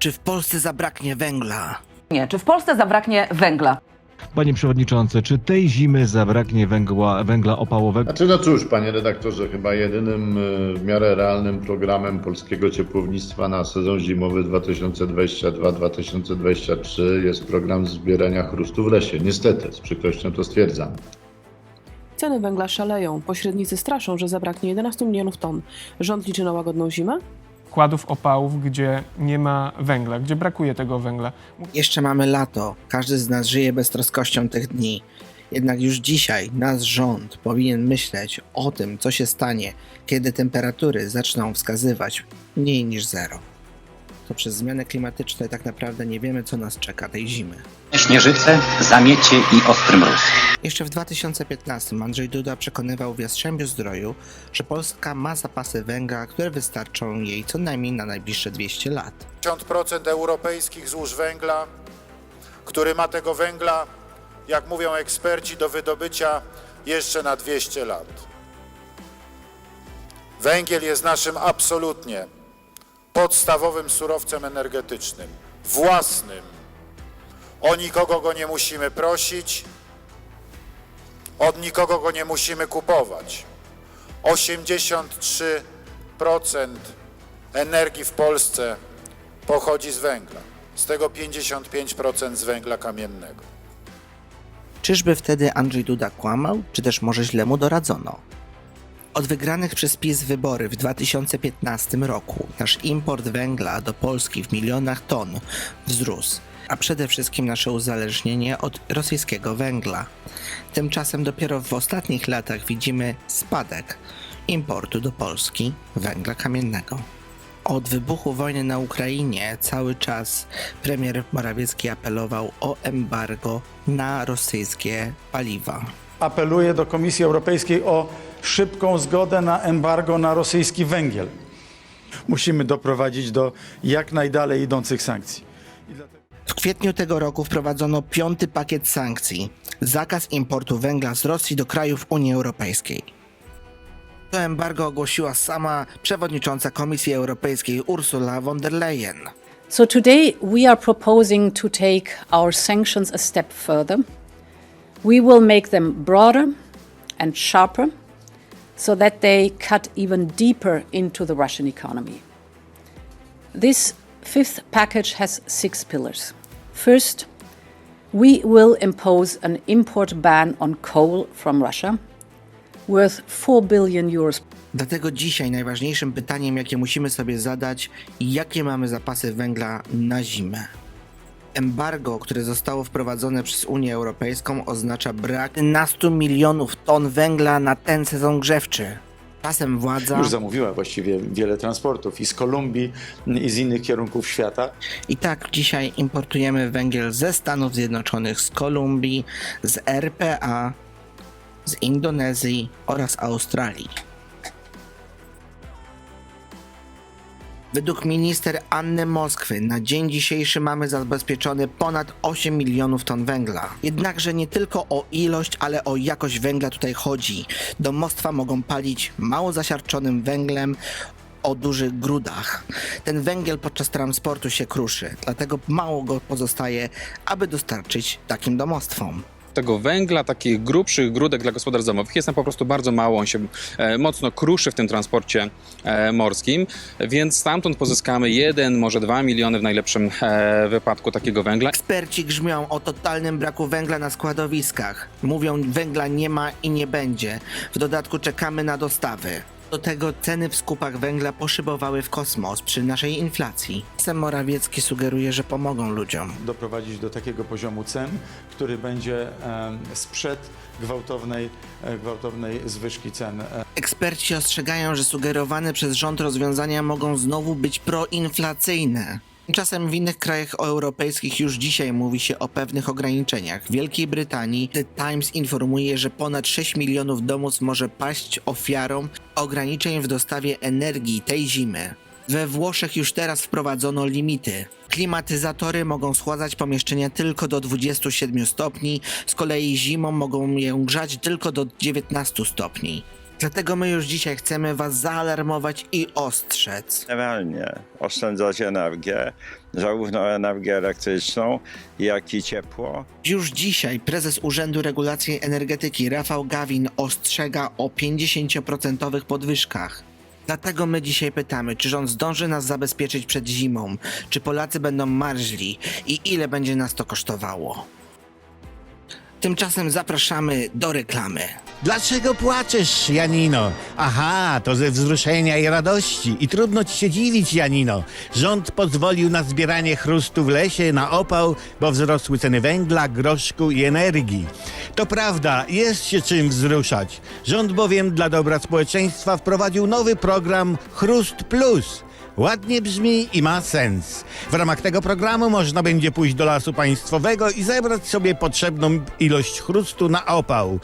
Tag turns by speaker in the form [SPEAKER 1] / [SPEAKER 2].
[SPEAKER 1] Czy w Polsce zabraknie węgla?
[SPEAKER 2] Nie. Czy w Polsce zabraknie węgla?
[SPEAKER 3] Panie Przewodniczący, czy tej zimy zabraknie węgla, węgla opałowego?
[SPEAKER 4] Znaczy, no cóż, panie redaktorze, chyba jedynym y, w miarę realnym programem polskiego ciepłownictwa na sezon zimowy 2022-2023 jest program zbierania chrustu w lesie. Niestety, z przykrością to stwierdzam.
[SPEAKER 5] Ceny węgla szaleją. Pośrednicy straszą, że zabraknie 11 milionów ton. Rząd liczy na łagodną zimę?
[SPEAKER 6] Kładów opałów, gdzie nie ma węgla, gdzie brakuje tego węgla.
[SPEAKER 1] Jeszcze mamy lato. Każdy z nas żyje beztroskością tych dni. Jednak już dzisiaj nasz rząd powinien myśleć o tym, co się stanie, kiedy temperatury zaczną wskazywać mniej niż zero. To przez zmiany klimatyczne tak naprawdę nie wiemy, co nas czeka tej zimy.
[SPEAKER 7] Śnieżyce, zamiecie i ostry mróz.
[SPEAKER 1] Jeszcze w 2015 Andrzej Duda przekonywał w Jastrzębiu Zdroju, że Polska ma zapasy węgla, które wystarczą jej co najmniej na najbliższe 200 lat.
[SPEAKER 8] 50% europejskich złóż węgla, który ma tego węgla, jak mówią eksperci, do wydobycia jeszcze na 200 lat. Węgiel jest naszym absolutnie podstawowym surowcem energetycznym, własnym. O nikogo go nie musimy prosić, od nikogo go nie musimy kupować. 83% energii w Polsce pochodzi z węgla, z tego 55% z węgla kamiennego.
[SPEAKER 1] Czyżby wtedy Andrzej Duda kłamał, czy też może źle mu doradzono? Od wygranych przez PiS wybory w 2015 roku nasz import węgla do Polski w milionach ton wzrósł, a przede wszystkim nasze uzależnienie od rosyjskiego węgla. Tymczasem dopiero w ostatnich latach widzimy spadek importu do Polski węgla kamiennego. Od wybuchu wojny na Ukrainie cały czas premier Morawiecki apelował o embargo na rosyjskie paliwa.
[SPEAKER 9] Apeluję do Komisji Europejskiej o szybką zgodę na embargo na rosyjski węgiel. Musimy doprowadzić do jak najdalej idących sankcji.
[SPEAKER 1] Kwietniu tego roku wprowadzono piąty pakiet sankcji zakaz importu węgla z Rosji do krajów Unii Europejskiej. To embargo ogłosiła sama przewodnicząca Komisji Europejskiej Ursula von der Leyen.
[SPEAKER 10] So today we are proposing to take our sanctions a step further. We will make them broader and sharper so that they cut even deeper into the Russian economy. This fifth package has six pillars. First, we will impose an import ban on coal from Russia worth 4 billion euros
[SPEAKER 1] Dlatego dzisiaj najważniejszym pytaniem, jakie musimy sobie zadać, jakie mamy zapasy węgla na zimę. Embargo, które zostało wprowadzone przez Unię Europejską, oznacza brak 11 milionów ton węgla na ten sezon grzewczy. Czasem władza
[SPEAKER 9] Już zamówiła właściwie wiele transportów i z Kolumbii, i z innych kierunków świata.
[SPEAKER 1] i tak dzisiaj importujemy węgiel ze Stanów Zjednoczonych, z Kolumbii, z RPA, z Indonezji oraz Australii. Według minister Anny Moskwy na dzień dzisiejszy mamy zabezpieczone ponad 8 milionów ton węgla. Jednakże nie tylko o ilość, ale o jakość węgla tutaj chodzi. Domostwa mogą palić mało zasiarczonym węglem o dużych grudach. Ten węgiel podczas transportu się kruszy, dlatego mało go pozostaje, aby dostarczyć takim domostwom.
[SPEAKER 11] Tego węgla, takich grubszych grudek dla gospodarstw domowych jest nam po prostu bardzo mało. On się e, mocno kruszy w tym transporcie e, morskim, więc stamtąd pozyskamy 1, może 2 miliony w najlepszym e, wypadku takiego węgla.
[SPEAKER 1] Eksperci grzmią o totalnym braku węgla na składowiskach. Mówią, węgla nie ma i nie będzie. W dodatku czekamy na dostawy. Do tego ceny w skupach węgla poszybowały w kosmos przy naszej inflacji. Sam Morawiecki sugeruje, że pomogą ludziom.
[SPEAKER 9] Doprowadzić do takiego poziomu cen, który będzie em, sprzed gwałtownej, e, gwałtownej zwyżki cen. E,
[SPEAKER 1] Eksperci ostrzegają, że sugerowane przez rząd rozwiązania mogą znowu być proinflacyjne. Tymczasem w innych krajach europejskich już dzisiaj mówi się o pewnych ograniczeniach. W Wielkiej Brytanii The Times informuje, że ponad 6 milionów domów może paść ofiarą ograniczeń w dostawie energii tej zimy. We Włoszech już teraz wprowadzono limity. Klimatyzatory mogą schładzać pomieszczenia tylko do 27 stopni, z kolei zimą mogą je grzać tylko do 19 stopni. Dlatego my już dzisiaj chcemy Was zaalarmować i ostrzec.
[SPEAKER 12] Generalnie oszczędzać energię, zarówno energię elektryczną, jak i ciepło.
[SPEAKER 1] Już dzisiaj prezes Urzędu Regulacji Energetyki Rafał Gawin ostrzega o 50% podwyżkach. Dlatego my dzisiaj pytamy, czy rząd zdąży nas zabezpieczyć przed zimą, czy Polacy będą marzli i ile będzie nas to kosztowało. Tymczasem zapraszamy do reklamy.
[SPEAKER 13] Dlaczego płaczesz, Janino? Aha, to ze wzruszenia i radości. I trudno ci się dziwić, Janino. Rząd pozwolił na zbieranie chrustu w lesie na opał, bo wzrosły ceny węgla, groszku i energii. To prawda, jest się czym wzruszać. Rząd bowiem dla dobra społeczeństwa wprowadził nowy program Chrust Plus. Ładnie brzmi i ma sens. W ramach tego programu można będzie pójść do lasu państwowego i zebrać sobie potrzebną ilość chrustu na opał.